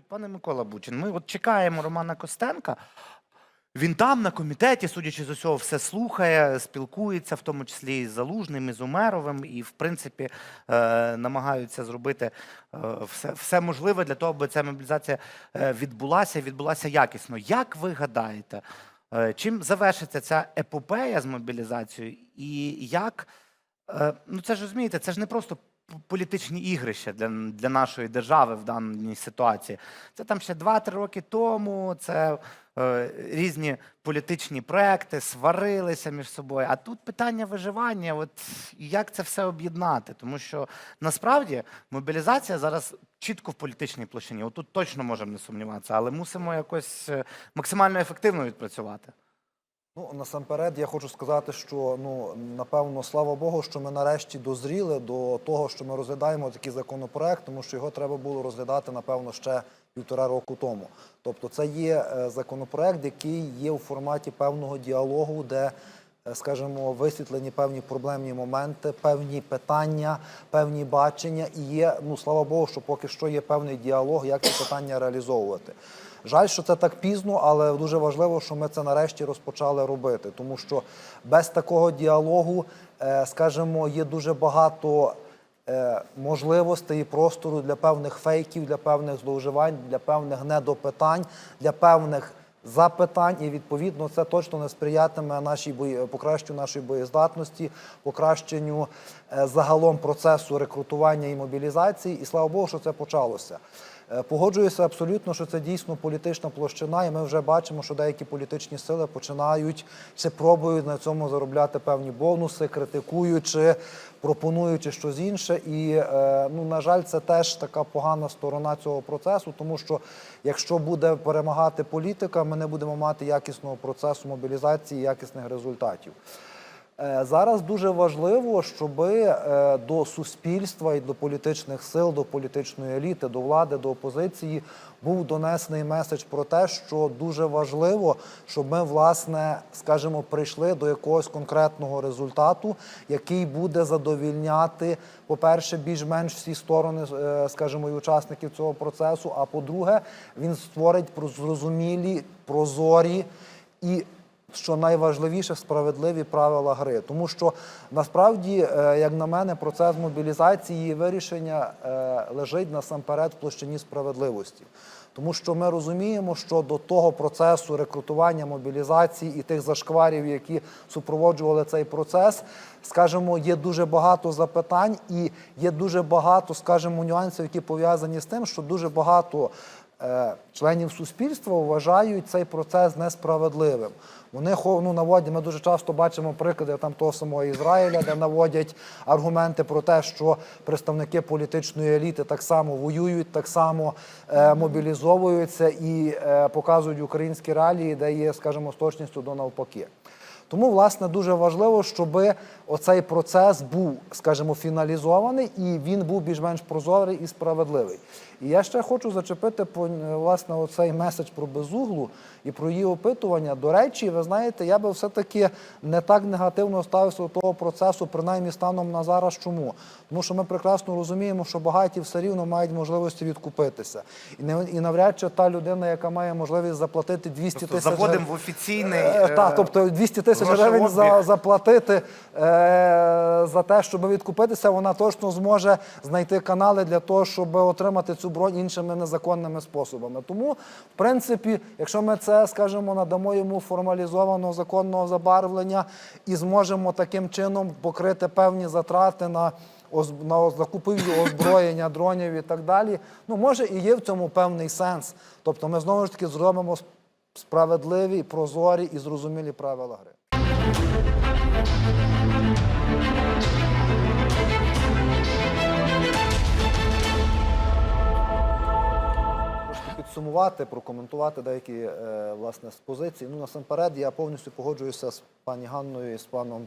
Пане Микола Бучин, ми от чекаємо Романа Костенка. Він там на комітеті, судячи з усього, все слухає, спілкується, в тому числі і з Залужним, і з Умеровим, і, в принципі, е, намагаються зробити е, все, все можливе для того, аби ця мобілізація е, відбулася, і відбулася якісно. Як ви гадаєте, чим завершиться ця епопея з мобілізацією, і як Ну, це ж розумієте, це ж не просто політичні ігрища для, для нашої держави в даній ситуації. Це там ще 2-3 роки тому, це е, різні політичні проекти, сварилися між собою. А тут питання виживання, от як це все об'єднати? Тому що насправді мобілізація зараз чітко в політичній площині. От тут точно можемо не сумніватися, але мусимо якось е, максимально ефективно відпрацювати. Ну, насамперед, я хочу сказати, що ну напевно, слава Богу, що ми нарешті дозріли до того, що ми розглядаємо такий законопроект, тому що його треба було розглядати, напевно, ще півтора року тому. Тобто, це є е, законопроект, який є у форматі певного діалогу, де скажімо, висвітлені певні проблемні моменти, певні питання, певні бачення. І є, ну слава Богу, що поки що є певний діалог, як ці питання реалізовувати. Жаль, що це так пізно, але дуже важливо, що ми це нарешті розпочали робити, тому що без такого діалогу, е, скажімо, є дуже багато е, можливостей і простору для певних фейків, для певних зловживань, для певних недопитань, для певних запитань, і відповідно це точно не сприятиме нашій бої... покращенню нашої боєздатності, покращенню е, загалом процесу рекрутування і мобілізації. І слава Богу, що це почалося. Е, Погоджуюся абсолютно, що це дійсно політична площина, і ми вже бачимо, що деякі політичні сили починають чи пробують на цьому заробляти певні бонуси, критикуючи, пропонуючи щось інше. І е, ну на жаль, це теж така погана сторона цього процесу, тому що якщо буде перемагати політика, ми не будемо мати якісного процесу мобілізації, якісних результатів. Е, Зараз дуже важливо, щоб до суспільства і до політичних сил, до політичної еліти, до влади, до опозиції був донесений меседж про те, що дуже важливо, щоб ми, власне, скажімо, прийшли до якогось конкретного результату, який буде задовільняти, по-перше, більш-менш всі сторони, е, скажімо, і учасників цього процесу. А по-друге, він створить зрозумілі, прозорі і що найважливіше справедливі правила гри. Тому що насправді, е, як на мене, процес мобілізації і вирішення е, лежить насамперед в площині справедливості. Тому що ми розуміємо, що до того процесу рекрутування мобілізації і тих зашкварів, які супроводжували цей процес, скажімо, є дуже багато запитань і є дуже багато, скажімо, нюансів, які пов'язані з тим, що дуже багато членів суспільства вважають цей процес несправедливим. Вони ну, наводять, ми дуже часто бачимо приклади там того самого Ізраїля, де наводять аргументи про те, що представники політичної еліти так само воюють, так само е, мобілізовуються і е, показують українські реалії, де є, скажімо, з точністю до навпаки. Тому, власне, дуже важливо, щоб оцей процес був, скажімо, фіналізований і він був більш-менш прозорий і справедливий. І я ще хочу зачепити власне оцей меседж про безуглу і про її опитування. До речі, ви знаєте, я би все-таки не так негативно ставився до того процесу, принаймні станом на зараз. Чому? Тому що ми прекрасно розуміємо, що багаті все рівно мають можливості відкупитися. І не і навряд чи та людина, яка має можливість заплатити 200 Тобто тисяч заводимо в офіційний Е, е, Так, тобто 200 тисяч гривень за, заплатити е, за те, щоб відкупитися, вона точно зможе знайти канали для того, щоб отримати цю бронь іншими незаконними способами. Тому, в принципі, якщо ми це, скажімо, надамо йому формалізованого законного забарвлення і зможемо таким чином покрити певні затрати на на закупівлю озброєння, дронів і так далі. Ну, може, і є в цьому певний сенс. Тобто ми знову ж таки зробимо справедливі, прозорі і зрозумілі правила гри. Підсумувати, прокоментувати деякі е, власне з позиції. Ну насамперед, я повністю погоджуюся з пані Ганною і з паном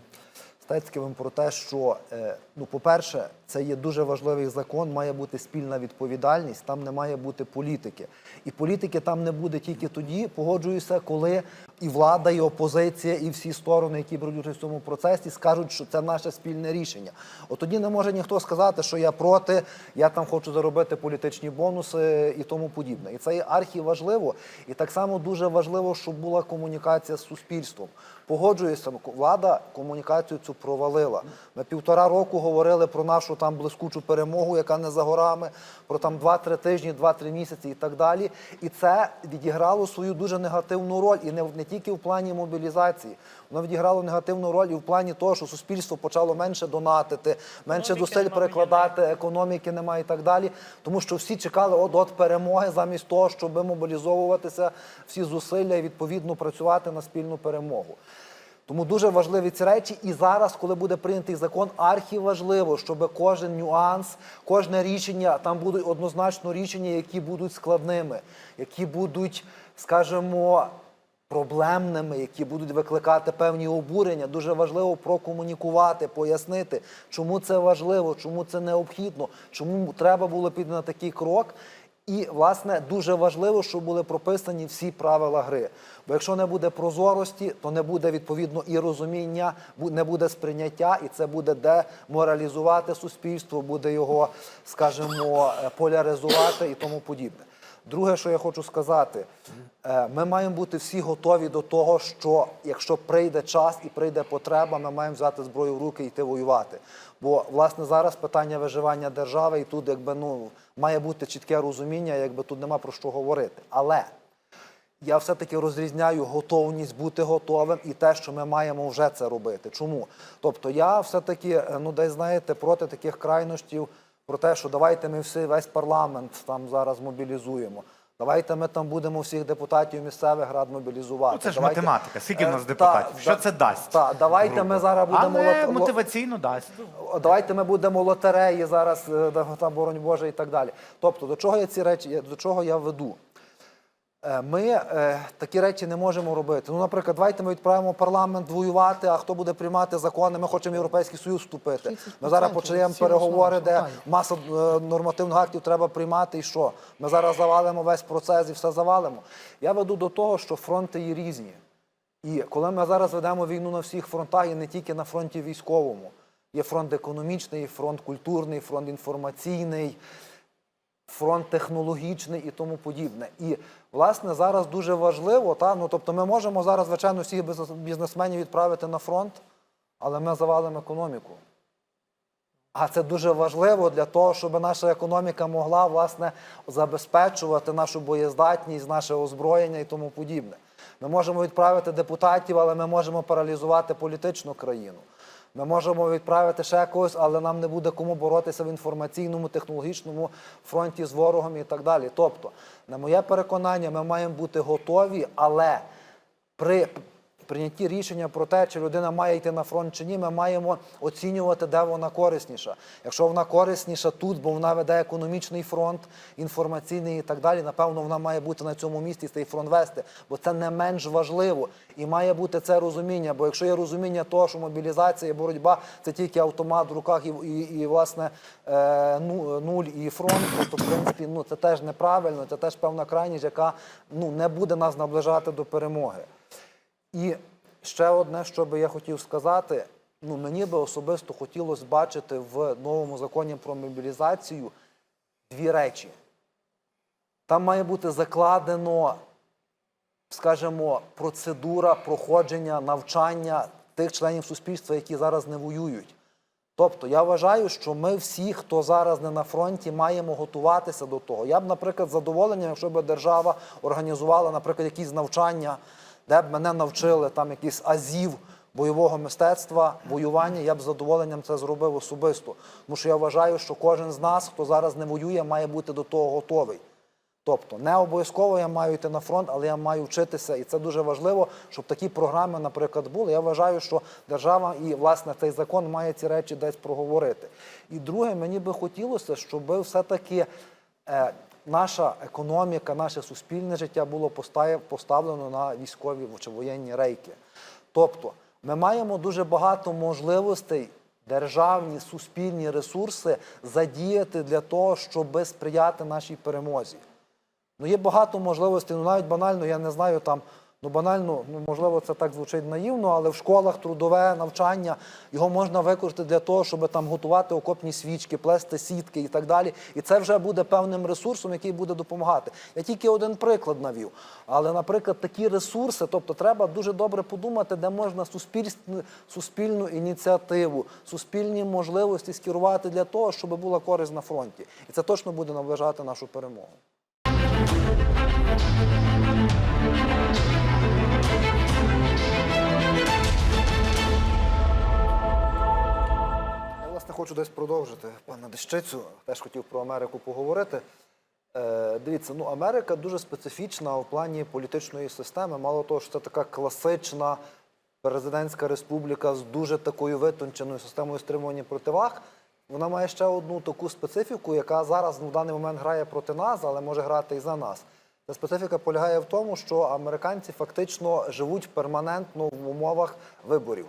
Стецьківим про те, що е, ну, по-перше, це є дуже важливий закон, має бути спільна відповідальність, там не має бути політики. І політики там не буде тільки тоді, погоджуюся, коли і влада, і опозиція, і всі сторони, які беруть участь в цьому процесі, скажуть, що це наше спільне рішення. От тоді не може ніхто сказати, що я проти, я там хочу заробити політичні бонуси і тому подібне. І це є архіважливо. І так само дуже важливо, щоб була комунікація з суспільством. Погоджуюся, влада комунікацію цю провалила. Ми півтора року говорили про нашу там блискучу перемогу, яка не за горами, про там 2-3 тижні, 2-3 місяці і так далі. І це відіграло свою дуже негативну роль, і не, не тільки в плані мобілізації. Воно відіграло негативну роль і в плані того, що суспільство почало менше донатити, менше зусиль перекладати, економіки немає і так далі. Тому що всі чекали от от перемоги, замість того, щоб мобілізовуватися, всі зусилля і відповідно працювати на спільну перемогу. Тому дуже важливі ці речі. І зараз, коли буде прийнятий закон, архіважливо, щоб кожен нюанс, кожне рішення, там будуть однозначно рішення, які будуть складними, які будуть, скажімо, проблемними, які будуть викликати певні обурення. Дуже важливо прокомунікувати, пояснити, чому це важливо, чому це необхідно, чому треба було піти на такий крок. І, власне, дуже важливо, щоб були прописані всі правила гри. Бо якщо не буде прозорості, то не буде відповідно і розуміння, не буде сприйняття, і це буде деморалізувати суспільство, буде його, скажімо, е, поляризувати і тому подібне. Друге, що я хочу сказати, е, ми маємо бути всі готові до того, що якщо прийде час і прийде потреба, ми маємо взяти зброю в руки і йти воювати. Бо власне зараз питання виживання держави, і тут якби ну має бути чітке розуміння, якби тут нема про що говорити. Але я все-таки розрізняю готовність бути готовим і те, що ми маємо вже це робити. Чому? Тобто я все-таки, е, ну десь знаєте, проти таких крайностей, про те, що давайте ми всі, весь парламент там зараз мобілізуємо. Давайте ми там будемо всіх депутатів місцевих рад мобілізувати. Ну, це ж Давайте- математика. Скільки в нас Е, депутатів? та, Що це дасть? та, давайте ми зараз будемо Але лот- мотиваційно дасть. Давайте ми будемо лотереї зараз, е, там, боронь Боже, і так далі. Тобто, до чого я ці речі, до чого я веду? Е, Ми е, такі речі не можемо робити. Ну, наприклад, давайте ми відправимо парламент воювати, а хто буде приймати закони, ми хочемо в Європейський Союз вступити. Ми зараз 30% почнемо переговори, де маса е, нормативних актів треба приймати, і що? Ми зараз завалимо весь процес і все завалимо. Я веду до того, що фронти є різні. І коли ми зараз ведемо війну на всіх фронтах, і не тільки на фронті військовому, є фронт економічний, фронт культурний, фронт інформаційний, фронт технологічний і тому подібне. І власне зараз дуже важливо, та ну тобто ми можемо зараз, звичайно, всіх бізнесменів відправити на фронт, але ми завалимо економіку. А це дуже важливо для того, щоб наша економіка могла власне забезпечувати нашу боєздатність, наше озброєння і тому подібне. Ми можемо відправити депутатів, але ми можемо паралізувати політичну країну. Ми можемо відправити ще когось, але нам не буде кому боротися в інформаційному, технологічному фронті з ворогом і так далі. Тобто, на моє переконання, ми маємо бути готові, але при прийнятті рішення про те, чи людина має йти на фронт чи ні, ми маємо оцінювати, де вона корисніша. Якщо вона корисніша тут, бо вона веде економічний фронт, інформаційний і так далі, напевно, вона має бути на цьому місці цей фронт вести, бо це не менш важливо. І має бути це розуміння. Бо якщо є розуміння того, що мобілізація і боротьба це тільки автомат в руках і, і, і власне е, ну, нуль і фронт, то в принципі ну, це теж неправильно, це теж певна крайність, яка ну, не буде нас наближати до перемоги. І ще одне, що би я хотів сказати, ну мені би особисто хотілося бачити в новому законі про мобілізацію дві речі. Там має бути закладено, скажімо, процедура проходження навчання тих членів суспільства, які зараз не воюють. Тобто я вважаю, що ми всі, хто зараз не на фронті, маємо готуватися до того. Я б, наприклад, з задоволенням, якщо б держава організувала, наприклад, якісь навчання, де б мене навчили там якісь азів бойового мистецтва, воювання, я б з задоволенням це зробив особисто. Тому що я вважаю, що кожен з нас, хто зараз не воює, має бути до того готовий. Тобто не обов'язково я маю йти на фронт, але я маю вчитися, і це дуже важливо, щоб такі програми, наприклад, були. Я вважаю, що держава і власне цей закон має ці речі десь проговорити. І друге, мені би хотілося, щоб все-таки е, наша економіка, наше суспільне життя було поставлено на військові чи воєнні рейки. Тобто, ми маємо дуже багато можливостей. Державні суспільні ресурси задіяти для того, щоб сприяти нашій перемозі. Ну, є багато можливостей, ну навіть банально, я не знаю, там Ну, банально, ну можливо, це так звучить наївно, але в школах трудове навчання його можна використати для того, щоб там готувати окопні свічки, плести сітки і так далі. І це вже буде певним ресурсом, який буде допомагати. Я тільки один приклад навів. Але, наприклад, такі ресурси, тобто треба дуже добре подумати, де можна суспільству, суспільну ініціативу, суспільні можливості скерувати для того, щоб була користь на фронті. І це точно буде наближати нашу перемогу. Хочу десь продовжити пана Дещицю. Теж хотів про Америку поговорити. Е, дивіться, ну Америка дуже специфічна в плані політичної системи. Мало того, що це така класична президентська республіка з дуже такою витонченою системою стримування противаг. Вона має ще одну таку специфіку, яка зараз ну, в даний момент грає проти нас, але може грати і за нас. Ця специфіка полягає в тому, що американці фактично живуть перманентно в умовах виборів.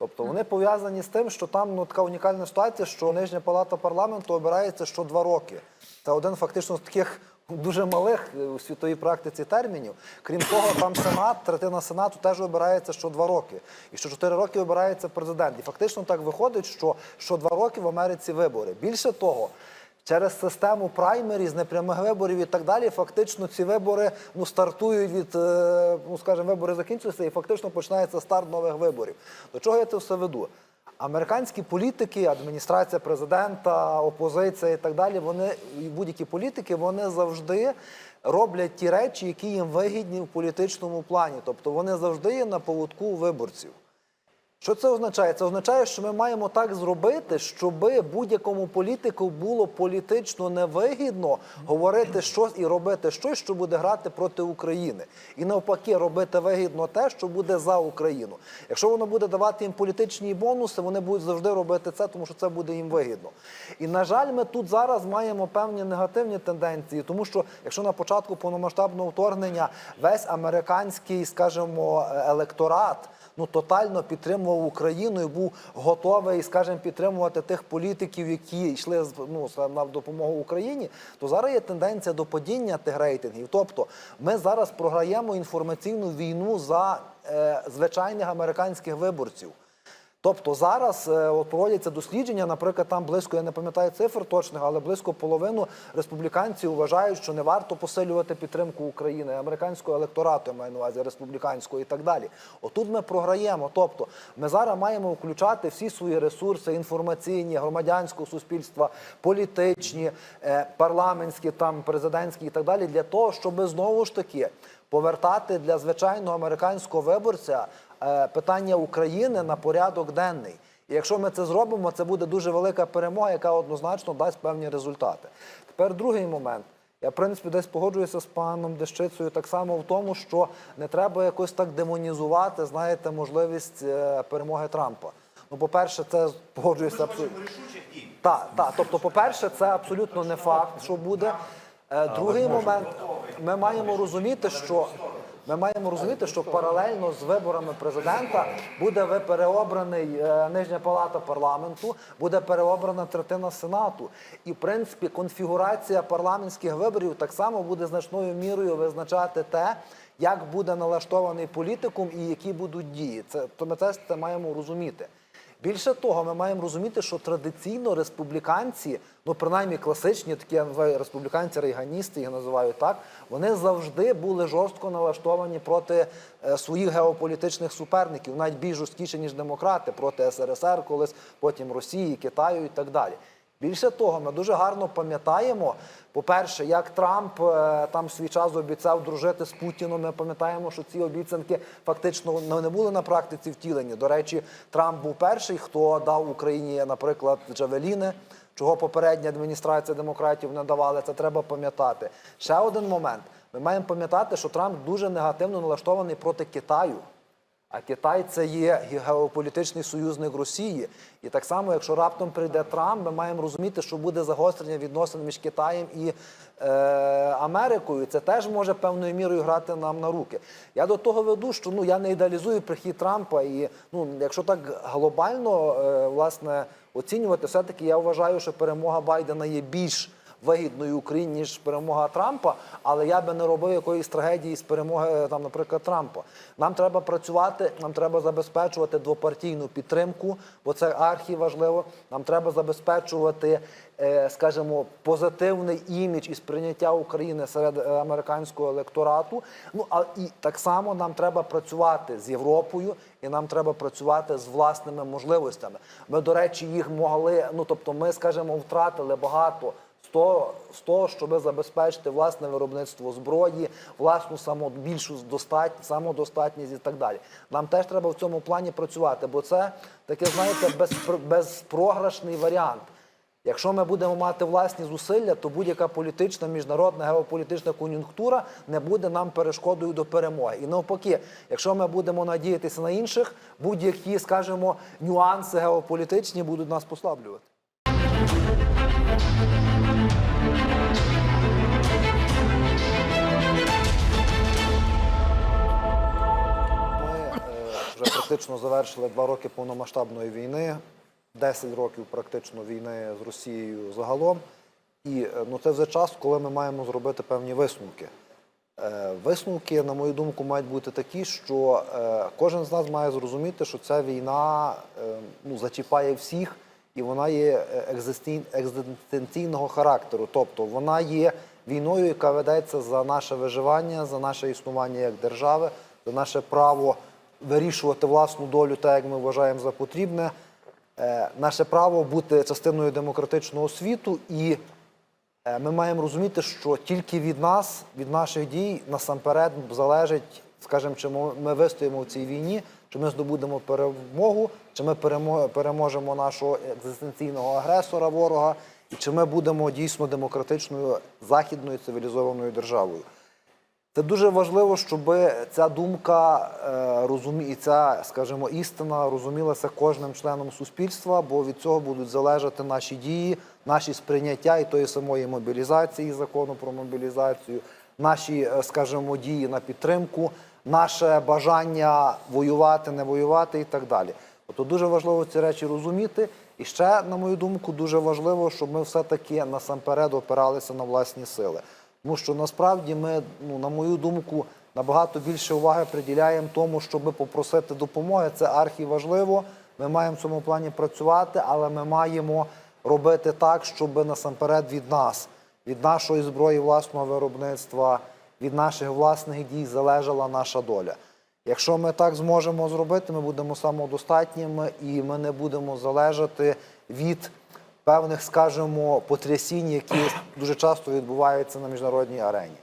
Тобто вони пов'язані з тим, що там ну, така унікальна ситуація, що нижня палата парламенту обирається що два роки. Це один фактично з таких дуже малих е, у світовій практиці термінів. Крім того, там сенат, третина сенату теж обирається що два роки. І що чотири роки обирається президент. І фактично так виходить, що що два роки в Америці вибори. Більше того. Через систему праймеріз, непрямих виборів і так далі, фактично ці вибори ну, стартують від, е, ну скажімо, вибори закінчуються і фактично починається старт нових виборів. До чого я це все веду? Американські політики, адміністрація президента, опозиція і так далі, вони будь-які політики, вони завжди роблять ті речі, які їм вигідні в політичному плані. Тобто вони завжди є на поводку виборців. Що це означає? Це означає, що ми маємо так зробити, щоб будь-якому політику було політично невигідно говорити щось і робити щось, що буде грати проти України, і навпаки, робити вигідно те, що буде за Україну. Якщо воно буде давати їм політичні бонуси, вони будуть завжди робити це, тому що це буде їм вигідно. І на жаль, ми тут зараз маємо певні негативні тенденції, тому що якщо на початку повномасштабного вторгнення весь американський, скажімо, електорат ну тотально підтримував Україну і був готовий, скажімо, підтримувати тих політиків, які йшли ну, на допомогу Україні, то зараз є тенденція до падіння тих рейтингів. Тобто, ми зараз програємо інформаційну війну за е, звичайних американських виборців. Тобто зараз е, от проводяться дослідження, наприклад, там близько, я не пам'ятаю цифр точних, але близько половину республіканців вважають, що не варто посилювати підтримку України, американського електорату, я маю на увазі республіканського і так далі. Отут ми програємо. Тобто ми зараз маємо включати всі свої ресурси інформаційні, громадянського суспільства, політичні, е, парламентські, там президентські і так далі, для того, щоб знову ж таки повертати для звичайного американського виборця питання України на порядок денний. І якщо ми це зробимо, це буде дуже велика перемога, яка однозначно дасть певні результати. Тепер другий момент. Я, в принципі, десь погоджуюся з паном Дещицею так само в тому, що не треба якось так демонізувати, знаєте, можливість е, перемоги Трампа. Ну, по-перше, це погоджуюся абсолютно. Так, так. Тобто, по-перше, це абсолютно не факт, що буде. Е, Другий момент, ми маємо розуміти, що ми маємо розуміти, що паралельно з виборами президента буде переобраний е, нижня палата парламенту, буде переобрана третина сенату. І в принципі конфігурація парламентських виборів так само буде значною мірою визначати те, як буде налаштований політикум і які будуть дії. Це то ми це маємо розуміти. Більше того, ми маємо розуміти, що традиційно республіканці, ну принаймні класичні, такі я називаю республіканці, рейганісти, їх називаю так, вони завжди були жорстко налаштовані проти е, своїх геополітичних суперників, навіть більш жорсткіше, ніж демократи, проти СРСР, колись потім Росії, Китаю і так далі. Більше того, ми дуже гарно пам'ятаємо, по-перше, як Трамп е, там свій час обіцяв дружити з Путіном. Ми пам'ятаємо, що ці обіцянки фактично не були на практиці втілені. До речі, Трамп був перший, хто дав Україні, наприклад, Джавеліни, чого попередня адміністрація демократів не давала. Це треба пам'ятати. Ще один момент. Ми маємо пам'ятати, що Трамп дуже негативно налаштований проти Китаю. А Китай це є геополітичний союзник Росії. І так само, якщо раптом прийде Трамп, ми маємо розуміти, що буде загострення відносин між Китаєм і е, Америкою. Це теж може певною мірою грати нам на руки. Я до того веду, що ну я не ідеалізую прихід Трампа, і ну, якщо так глобально е, власне оцінювати, все-таки я вважаю, що перемога Байдена є більш вигідною Україні, ніж перемога Трампа, але я би не робив якоїсь трагедії з перемоги, там, наприклад, Трампа. Нам треба працювати, нам треба забезпечувати двопартійну підтримку, бо це архіважливо. Нам треба забезпечувати, е, скажімо, позитивний імідж і сприйняття України серед е, американського електорату. Ну а і так само нам треба працювати з Європою, і нам треба працювати з власними можливостями. Ми, до речі, їх могли. Ну тобто, ми, скажімо, втратили багато. З того, щоб забезпечити власне виробництво зброї, власну само більшу самодостатність і так далі. Нам теж треба в цьому плані працювати, бо це таке, знаєте, безпр- безпрограшний варіант. Якщо ми будемо мати власні зусилля, то будь-яка політична, міжнародна геополітична кон'юнктура не буде нам перешкодою до перемоги. І навпаки, якщо ми будемо надіятися на інших, будь-які, скажімо, нюанси геополітичні будуть нас послаблювати. Вже практично завершили два роки повномасштабної війни, 10 років практично війни з Росією загалом. І е, ну, це вже час, коли ми маємо зробити певні висновки. Е, Висновки, на мою думку, мають бути такі, що е, кожен з нас має зрозуміти, що ця війна ну, зачіпає всіх, і вона є екзистенційного характеру. Тобто вона є війною, яка ведеться за наше виживання, за наше існування як держави, за наше право вирішувати власну долю так, як ми вважаємо за потрібне, е, наше право бути частиною демократичного світу і Е, Ми маємо розуміти, що тільки від нас, від наших дій, насамперед залежить, скажімо, чи ми вистоїмо в цій війні, чи ми здобудемо перемогу, чи ми перемо- переможемо нашого екзистенційного агресора, ворога, і чи ми будемо дійсно демократичною західною цивілізованою державою. Це дуже важливо, щоб ця думка е, розумі... і ця, скажімо, істина розумілася кожним членом суспільства, бо від цього будуть залежати наші дії, наші сприйняття і тої самої мобілізації, закону про мобілізацію, наші, е, скажімо, дії на підтримку, наше бажання воювати, не воювати і так далі. Тобто дуже важливо ці речі розуміти. І ще, на мою думку, дуже важливо, щоб ми все-таки насамперед опиралися на власні сили. Тому що насправді ми, ну, на мою думку, набагато більше уваги приділяємо тому, щоб попросити допомоги. Це архіважливо. Ми маємо в цьому плані працювати, але ми маємо робити так, щоб насамперед від нас, від нашої зброї власного виробництва, від наших власних дій залежала наша доля. Якщо ми так зможемо зробити, ми будемо самодостатніми і ми не будемо залежати від певних, скажімо, потрясінь, які дуже часто відбуваються на міжнародній арені.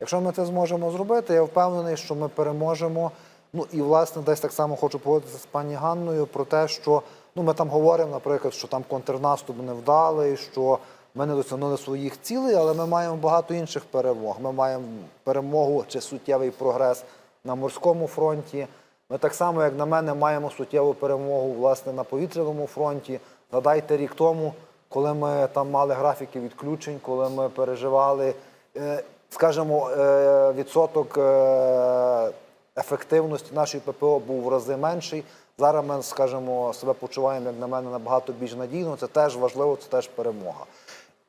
Якщо ми це зможемо зробити, я впевнений, що ми переможемо. Ну і власне десь так само хочу погодитися з пані Ганною про те, що ну ми там говоримо, наприклад, що там контрнаступ невдалий, що ми не досягнули своїх цілей, але ми маємо багато інших перемог. Ми маємо перемогу чи суттєвий прогрес на морському фронті. Ми так само, як на мене, маємо суттєву перемогу власне на повітряному фронті. Згадайте рік тому, коли ми там мали графіки відключень, коли ми переживали, е, скажімо, е, відсоток е, ефективності нашої ППО був в рази менший. Зараз ми, скажімо, себе почуваємо, як на мене, набагато більш надійно. Це теж важливо, це теж перемога.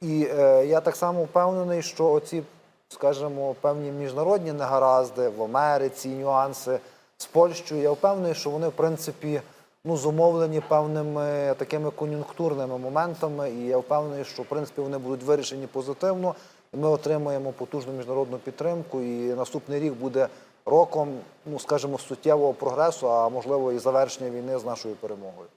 І е, я так само впевнений, що оці, скажімо, певні міжнародні негаразди в Америці, нюанси з Польщею, я впевнений, що вони, в принципі, ну, зумовлені певними такими кон'юнктурними моментами. І я впевнений, що в принципі вони будуть вирішені позитивно. і Ми отримаємо потужну міжнародну підтримку. І наступний рік буде роком, ну скажімо, суттєвого прогресу, а можливо і завершення війни з нашою перемогою.